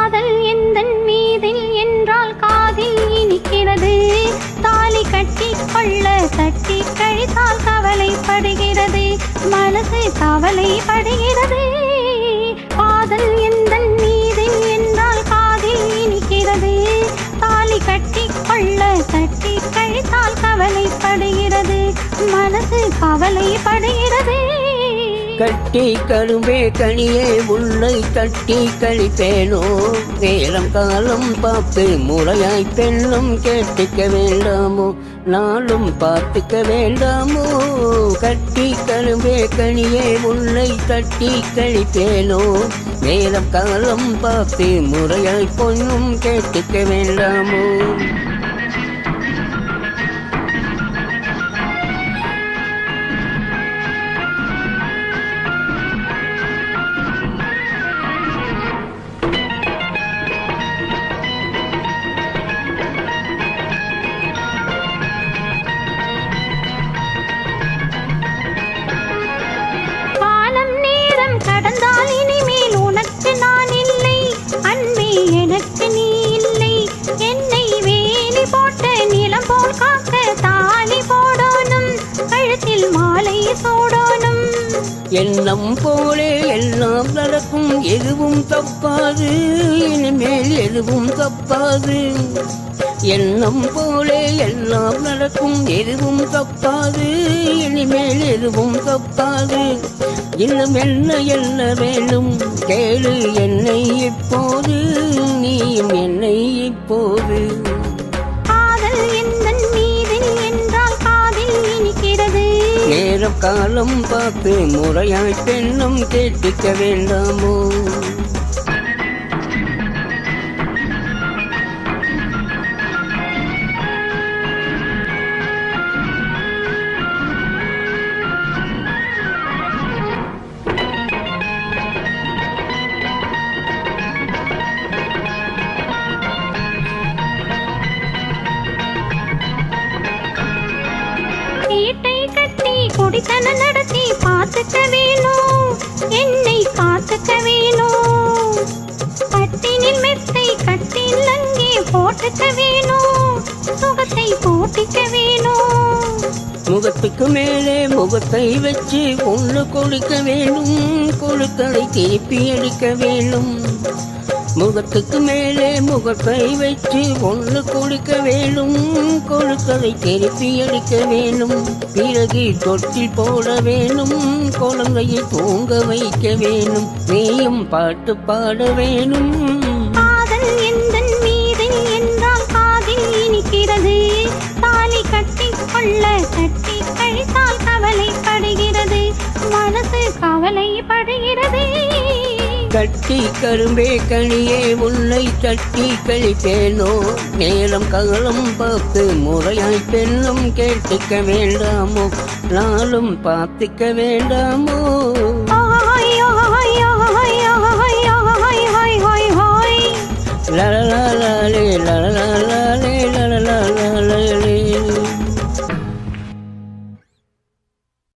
காதல் எந்தன் மீதில் என்றால் காதில் இனிக்கிறது. தாலி கட்டி கொள்ள தட்டி கழித்தால் கவலைப்படுகிறது மனசு கவலைப்படுகிறது காதல் எந்தன் மீதில் என்றால் காதில் இனிக்கிறது. தாலி கட்டி கொள்ள தட்டி கழித்தால் கவலைப்படுகிறது மனசு கவலைப்படுகிறது கட்டி கரும்பே கனியே முல்லை தட்டி கழிப்பேனோ? நேரம் காலம் பார்த்து முறையாய் பெண்ணும் கேட்டுக்க வேண்டாமோ? நாளும் பார்த்துக்க வேண்டாமோ? கட்டி கரும்பே கனியே முல்லை தட்டி கழிப்பேனோ? நேரம் காலம் பார்த்து முறையாய் பொண்ணும் கேட்டுக்க வேண்டாமோ? மாலை எண்ணம் போலே எல்லாம் நடக்கும் எதுவும் தப்பாது. இனிமேல் எதுவும் தப்பாது. எண்ணம் போலே எல்லாம் நடக்கும் எதுவும் தப்பாது. இனிமேல் எதுவும் தப்பாது. இன்னும் என்ன என்ன வேணும்? கேளு என்னை இப்போது. நீயும் என்னை இப்போது. காலம் பார்த்து முறையாய் பெண்ணும் கேட்டுக்க வேண்டாமோ? குடித்தன நடத்தி பார்த்துக்க வேணும். என்னை பார்த்துக்க வேணும். கட்டினில் மெத்தை கட்டில் அங்கே போட்டுக்க வேணும். சுகத்தை போட்டிக்க வேணும். முகத்துக்கு மேலே முகத்தை வச்சு ஒன்று கொடுக்க வேண்டும் கொழுக்களை திருப்பி அடிக்க வேண்டும் முகத்துக்கு மேலே முகத்தை வச்சு ஒன்று கொடுக்க வேண்டும் கொழுக்களை திருப்பி அடிக்க வேண்டும் பிறகு தொட்டில் போட வேணும். குழந்தையை தூங்க வைக்க வேணும். நீயும் பாட்டு பாட வேணும். தட்டி கவலைப்படுகிறது. மனசு கவலைப்படுகிறது. கட்டி கரும்பே கனியே உன்னை தட்டி கழிப்பேனோ? நேரம் ககலம் பார்த்து முறையாய் பெண்ணும் கேட்டுக்க வேண்டாமோ? நாளும் பார்த்துக்க வேண்டாமோ?